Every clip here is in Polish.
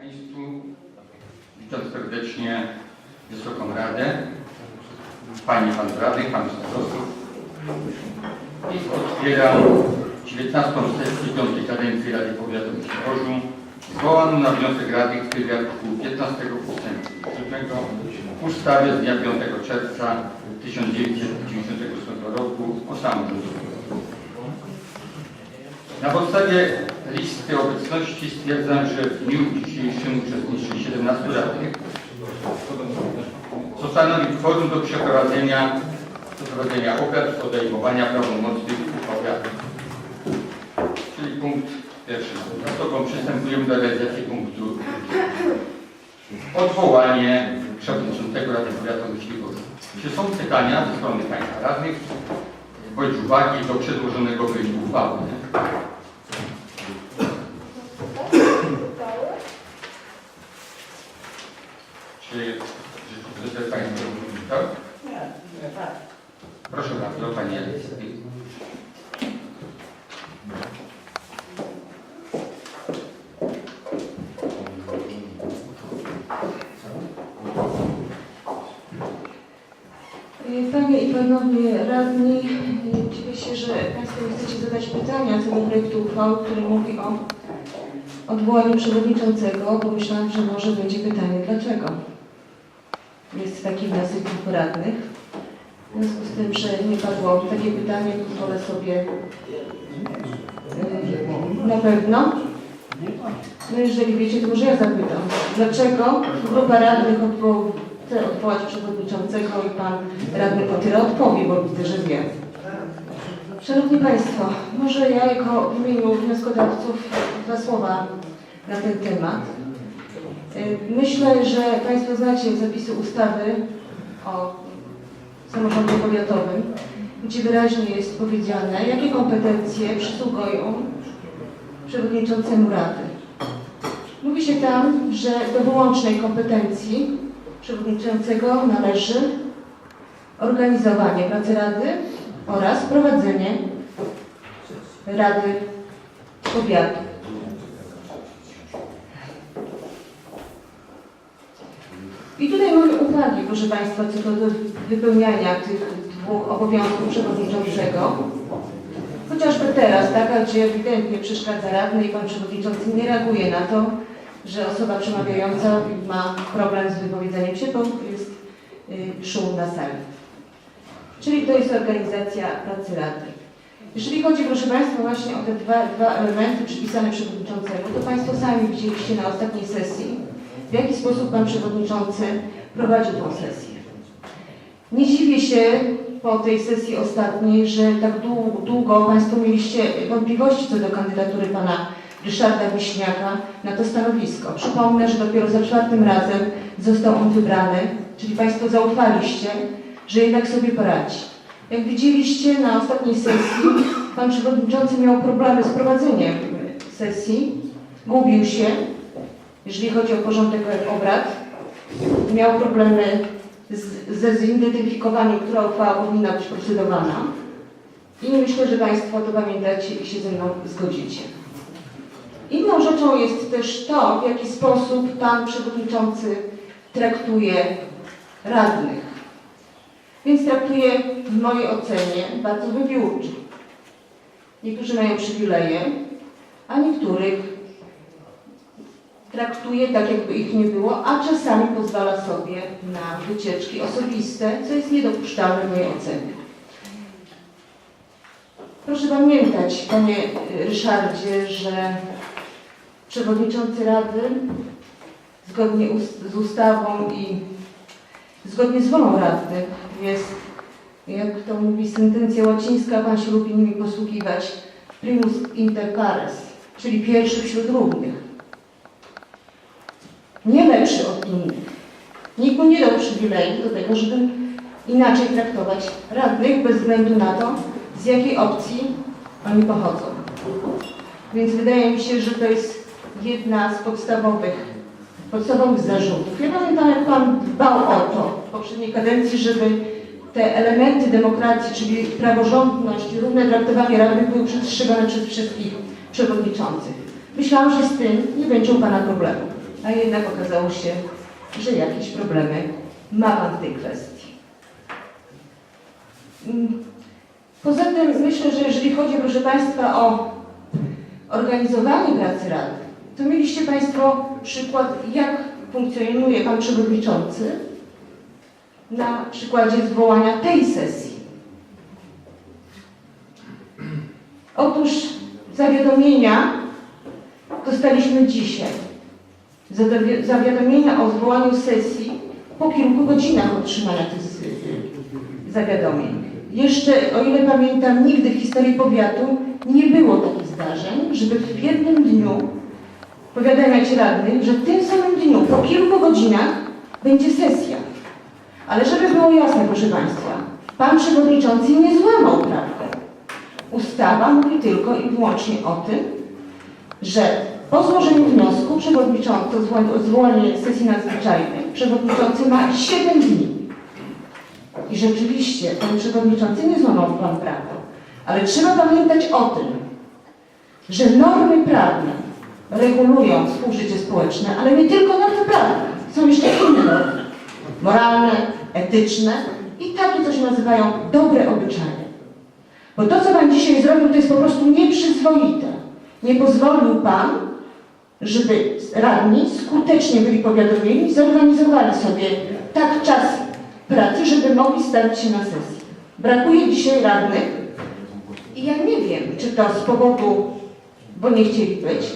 Państwu. Witam serdecznie Wysoką Radę, Panie Pan Rady, Pan Starostów. I otwieram 19. sesję 5 kadencji Rady w Świebożu, zwołaną na wniosek Rady w trybie artykułu 15 ustępu 7 ustawy z dnia 5 czerwca 1998 roku o samorządzie. Na podstawie listy obecności stwierdzam, że w dniu dzisiejszym uczestniczy 17 radnych, co stanowi kworum do przeprowadzenia, przeprowadzenia obrad, podejmowania prawomocnych uchwał. Czyli punkt pierwszy. Za tobą przystępujemy do realizacji punktu odwołanie przewodniczącego Rady Powiatowej Świebożu. Czy są pytania ze strony Państwa radnych bądź uwagi do przedłożonego projektu uchwały? Czy życzę Państwu tak? Proszę bardzo, Pani Alicja. Panie i Panowie Radni, dziwię się, że Państwo chcecie zadać pytania co do projektu uchwały, który mówi o odwołaniu przewodniczącego, bo myślałam, że może będzie pytanie dlaczego. Jest taki wniosek kilku radnych. W związku z tym, że nie padło takie pytanie, pozwolę sobie yy, na pewno. No jeżeli wiecie, to może ja zapytam. Dlaczego grupa radnych odwoł- chce odwołać przewodniczącego i pan radny Potyra odpowie, bo widzę, że wie. Szanowni Państwo, może ja jako w imieniu wnioskodawców dwa słowa na ten temat. Myślę, że Państwo znacie zapisy ustawy o samorządzie powiatowym, gdzie wyraźnie jest powiedziane, jakie kompetencje przysługują przewodniczącemu Rady. Mówi się tam, że do wyłącznej kompetencji przewodniczącego należy organizowanie pracy Rady oraz prowadzenie Rady Powiatu. I tutaj mamy uwagi, proszę Państwa, co do wypełniania tych dwóch obowiązków przewodniczącego. Chociażby teraz, tak, gdzie ewidentnie przeszkadza radny i pan przewodniczący nie reaguje na to, że osoba przemawiająca ma problem z wypowiedzeniem się, bo jest y, szum na sali. Czyli to jest organizacja pracy rady. Jeżeli chodzi, proszę Państwa, właśnie o te dwa, dwa elementy przypisane przewodniczącemu, to Państwo sami widzieliście na ostatniej sesji, w jaki sposób Pan Przewodniczący prowadził tą sesję. Nie dziwię się po tej sesji ostatniej, że tak długo, długo Państwo mieliście wątpliwości co do kandydatury Pana Ryszarda Wiśniaka na to stanowisko. Przypomnę, że dopiero za czwartym razem został on wybrany, czyli Państwo zaufaliście, że jednak sobie poradzi. Jak widzieliście na ostatniej sesji, Pan Przewodniczący miał problemy z prowadzeniem sesji, gubił się, jeżeli chodzi o porządek obrad, miał problemy z, ze zidentyfikowaniem, która uchwała powinna być procedowana. I myślę, że Państwo to pamiętacie i się ze mną zgodzicie. Inną rzeczą jest też to, w jaki sposób Pan Przewodniczący traktuje radnych. Więc traktuje w mojej ocenie bardzo wybiórczo. Niektórzy mają przywileje, a niektórych traktuje tak, jakby ich nie było, a czasami pozwala sobie na wycieczki osobiste, co jest niedopuszczalne w mojej ocenie. Proszę pamiętać, panie Ryszardzie, że przewodniczący Rady zgodnie z ustawą i zgodnie z wolą radnych jest, jak to mówi sentencja łacińska, pan się lubi nimi posługiwać, primus inter pares, czyli pierwszy wśród równych nie lepszy od innych. Nikt mu nie dał przywileju do tego, żeby inaczej traktować radnych bez względu na to, z jakiej opcji oni pochodzą. Więc wydaje mi się, że to jest jedna z podstawowych, podstawowych zarzutów. Ja pamiętam, jak Pan dbał o to w poprzedniej kadencji, żeby te elementy demokracji, czyli praworządność i równe traktowanie radnych były przestrzegane przez wszystkich przewodniczących. Myślałam, że z tym nie będzie u Pana problemu. a jednak okazało się, że jakieś problemy ma Pan w tej kwestii. Mm, Poza tym myślę, że jeżeli chodzi, proszę Państwa, o organizowanie pracy Rady, to mieliście Państwo przykład, jak funkcjonuje Pan Przewodniczący na przykładzie zwołania tej sesji. Otóż zawiadomienia dostaliśmy dzisiaj. Zawi- Zawiadomienia o zwołaniu sesji po kilku godzinach otrzymania tych zawiadomień. Jeszcze, o ile pamiętam, nigdy w historii powiatu nie było takich zdarzeń, żeby w jednym dniu powiadamiać radnych, że w tym samym dniu, po kilku godzinach, będzie sesja. Ale żeby było jasne, proszę Państwa, Pan Przewodniczący nie złamał prawda. Ustawa mówi tylko i wyłącznie o tym, że po złożeniu wniosku przewodniczący o zwołanie sesji nadzwyczajnej przewodniczący ma 7 dni. I rzeczywiście pan przewodniczący nie złamał pan prawa. Ale trzeba pamiętać o tym, że normy prawne regulują współżycie społeczne, ale nie tylko normy prawne. Są jeszcze inne normy. Moralne, etyczne i takie, co się nazywają dobre obyczaje. Bo to, co Pan dzisiaj zrobił, to jest po prostu nieprzyzwoite. Nie pozwolił Pan, żeby radni skutecznie byli powiadomieni, zorganizowali sobie tak czas pracy, żeby mogli stawić się na sesję. Brakuje dzisiaj radnych i ja nie wiem, czy to z powodu, bo nie chcieli być,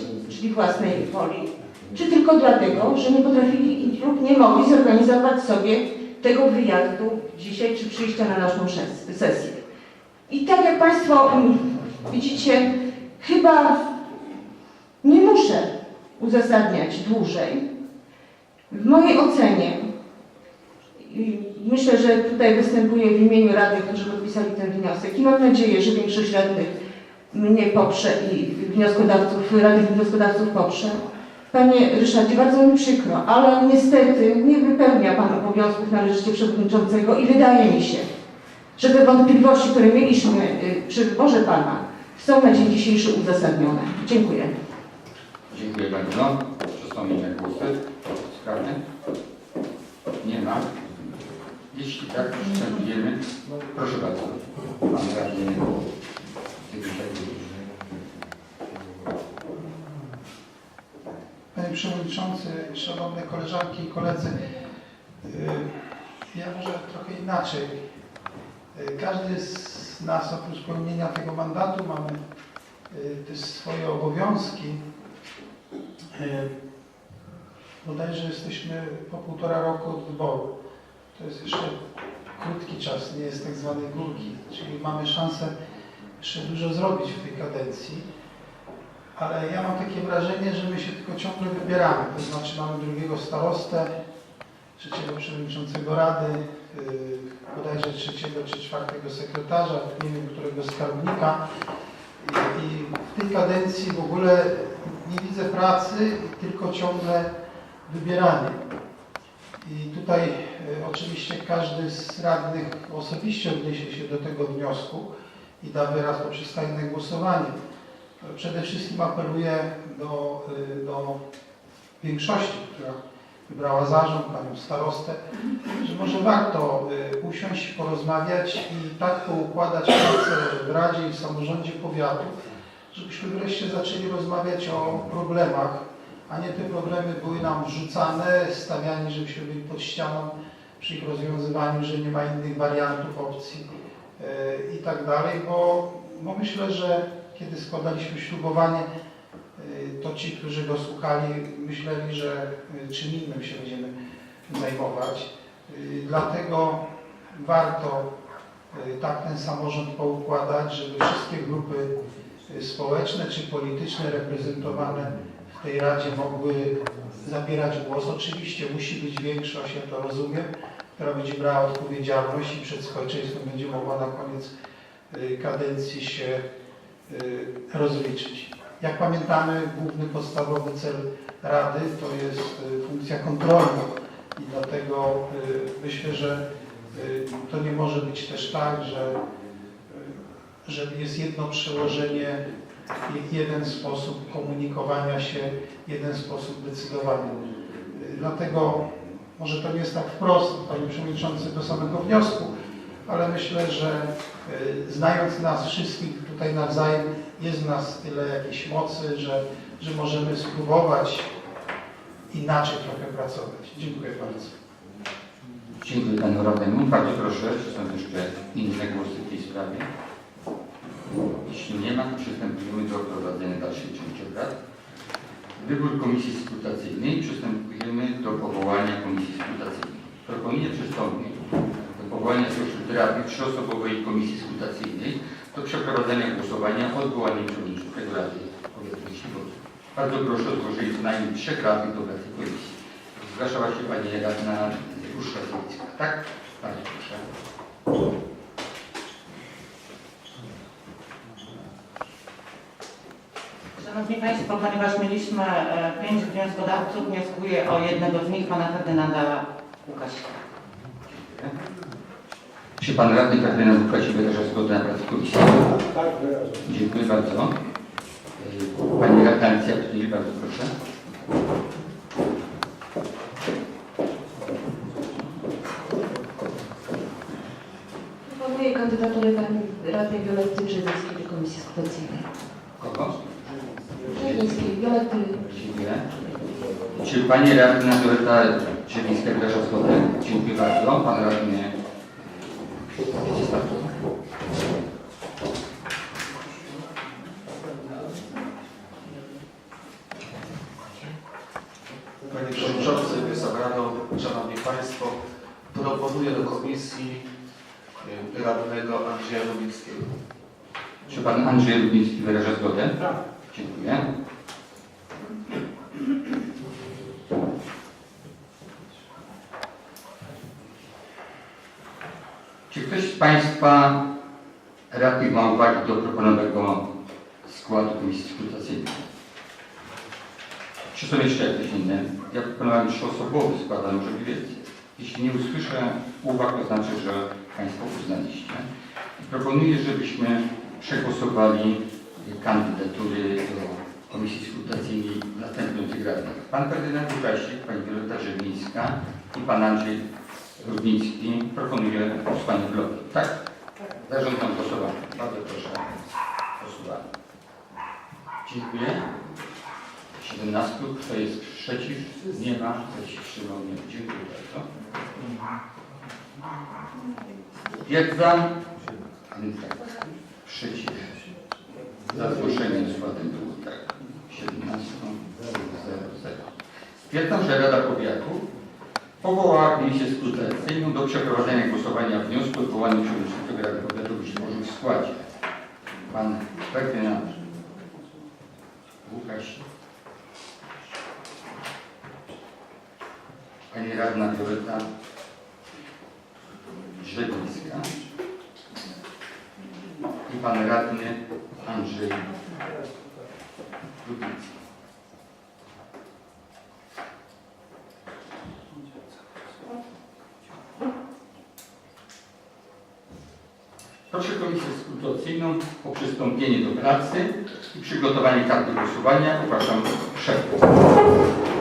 czyli własnej woli, czy tylko dlatego, że nie potrafili lub nie mogli zorganizować sobie tego wyjazdu dzisiaj, czy przyjścia na naszą sesję. I tak jak Państwo mm, widzicie, chyba nie muszę uzasadniać dłużej. W mojej ocenie, myślę, że tutaj występuję w imieniu radnych, którzy podpisali ten wniosek i mam nadzieję, że większość radnych mnie poprze i wnioskodawców, radnych wnioskodawców poprze. Panie Ryszardzie, bardzo mi przykro, ale niestety nie wypełnia Pan obowiązków należycie przewodniczącego i wydaje mi się, że te wątpliwości, które mieliśmy y, przy wyborze Pana, są na dzień dzisiejszy uzasadnione. Dziękuję. Dziękuję bardzo. Czy inne głosy w? Nie ma. Jeśli tak, przystępujemy. Proszę bardzo. Pan radny. Panie Przewodniczący, Szanowne Koleżanki i Koledzy, yy, ja może trochę inaczej. Yy, Każdy z nas oprócz pełnienia tego mandatu mamy yy, też swoje obowiązki. Bodajże jesteśmy po półtora roku od wyboru. To jest jeszcze krótki czas, nie jest tak zwanej górki, czyli mamy szansę jeszcze dużo zrobić w tej kadencji ale ja mam takie wrażenie, że my się tylko ciągle wybieramy. To znaczy mamy drugiego starostę, trzeciego przewodniczącego rady, yy, bodajże trzeciego czy czwartego sekretarza, nie wiem którego skarbnika. I, I w tej kadencji w ogóle nie widzę pracy, tylko ciągle wybieranie. I tutaj y, oczywiście każdy z radnych osobiście odniesie się do tego wniosku i da wyraz poprzez tajne głosowanie. Przede wszystkim apeluję do, y, do większości, która wybrała zarząd, panią starostę, że może warto y, usiąść, porozmawiać i tak poukładać pracę w Radzie i w samorządzie powiatu, żebyśmy wreszcie zaczęli rozmawiać o problemach, a nie te problemy były nam wrzucane, stawiani, żebyśmy byli pod ścianą przy ich rozwiązywaniu, że nie ma innych wariantów, opcji i tak dalej, bo, bo myślę, że kiedy składaliśmy ślubowanie, y, to ci, którzy go słuchali, myśleli, że y, czym innym się będziemy zajmować. Dlatego warto tak ten samorząd poukładać, żeby wszystkie grupy społeczne czy polityczne reprezentowane w tej Radzie mogły zabierać głos. Oczywiście musi być większość, ja to rozumiem, która będzie brała odpowiedzialność i przed społeczeństwem będzie mogła na koniec y, kadencji się y, rozliczyć. Jak pamiętamy, główny podstawowy cel Rady to jest y, funkcja kontrolna i dlatego myślę, że to nie może być też tak, że, że jest jedno przełożenie je- jeden sposób komunikowania się, jeden sposób decydowania. Dlatego może to nie jest tak wprost, Panie Przewodniczący, do samego wniosku, ale myślę, że y, znając nas wszystkich tutaj nawzajem, jest w nas tyle jakiejś mocy, że, że możemy spróbować inaczej trochę pracować. Dziękuję bardzo. Dziękuję Panu Radnemu. Bardzo proszę, czy są jeszcze inne głosy w tej sprawie? Jeśli nie ma, przystępujemy do prowadzenia dalszej części obrad. Wybór komisji skrutacyjnej. Przystępujemy do powołania komisji skrutacyjnej. Proponuję przystąpić do powołania rady trzyosobowej komisji skrutacyjnej do przeprowadzenia głosowania o odwołaniu przewodniczącego Rady Powiatu. Bardzo proszę o złożenie co najmniej trzech radnych do pracy komisji. Zgłaszała się Pani radna Urszula Słowicka. Tak? Bardzo Państwo, ponieważ mieliśmy e, pięć wnioskodawców, wnioskuję o jednego z nich, pana Ferdynanda Łukasika. Czy Pan Radny Kardynał Łukasi wyraża zgodę na pracę komisji? Tak, wyrażam. Dziękuję bardzo. Y, Pani Radna Alicja Ptyl, bardzo proszę. Proponuję kandydaturę pani radnej Violetty Drzewińskiej do Komisji Skutacyjnej. Kogo? Drzewińskiej, Violetty. Dziękuję. Czy Pani Radna Dorota zgodę? Dziękuję bardzo. Pan Radny. Panie Przewodniczący, Wysoka Rado, Szanowni Państwo, proponuję do komisji y, radnego Andrzeja Lubickiego. Czy Pan Andrzej Lubiński wyraża zgodę? Tak. Dziękuję. Czy ktoś z Państwa radnych ma uwagi do proponowanego składu komisji skrutacyjnej? Czy są jeszcze jakieś inne? Ja proponowałem trzyosobowy skład, ale może więcej. Jeśli nie usłyszę uwag, to znaczy, że Państwo uznaliście. Proponuję, żebyśmy przegłosowali kandydatury do Komisji Skrutacyjnej następujących radnych. Pan Ferdynand Łukasik, Pani Wioleta Żewińska i Pan Andrzej Rudnicki proponuję głosowanie blokiem. Tak? Zarządzam głosowanie. Bardzo proszę głosowanie. Dziękuję. 17. Kto jest przeciw? Nie ma. Kto się wstrzymał? Nie. Dziękuję bardzo. Stwierdzam. Tak. Przeciw. Za zgłoszeniem składem było tak. 17. 00. Stwierdzam, że Rada Powiatu powołała Komisję Skrutacyjną do przeprowadzenia głosowania wniosku o powołaniu przewodniczącego Rady Powiatu Wyżmorzu w składzie. Pan Ferdynand Łukasz. Pani Radna Violeta Drzewińska i Pan Radny Andrzej Lubiński. Proszę Komisję Skrutacyjną o przystąpienie do pracy i przygotowanie karty głosowania. Ogłaszam przerwę.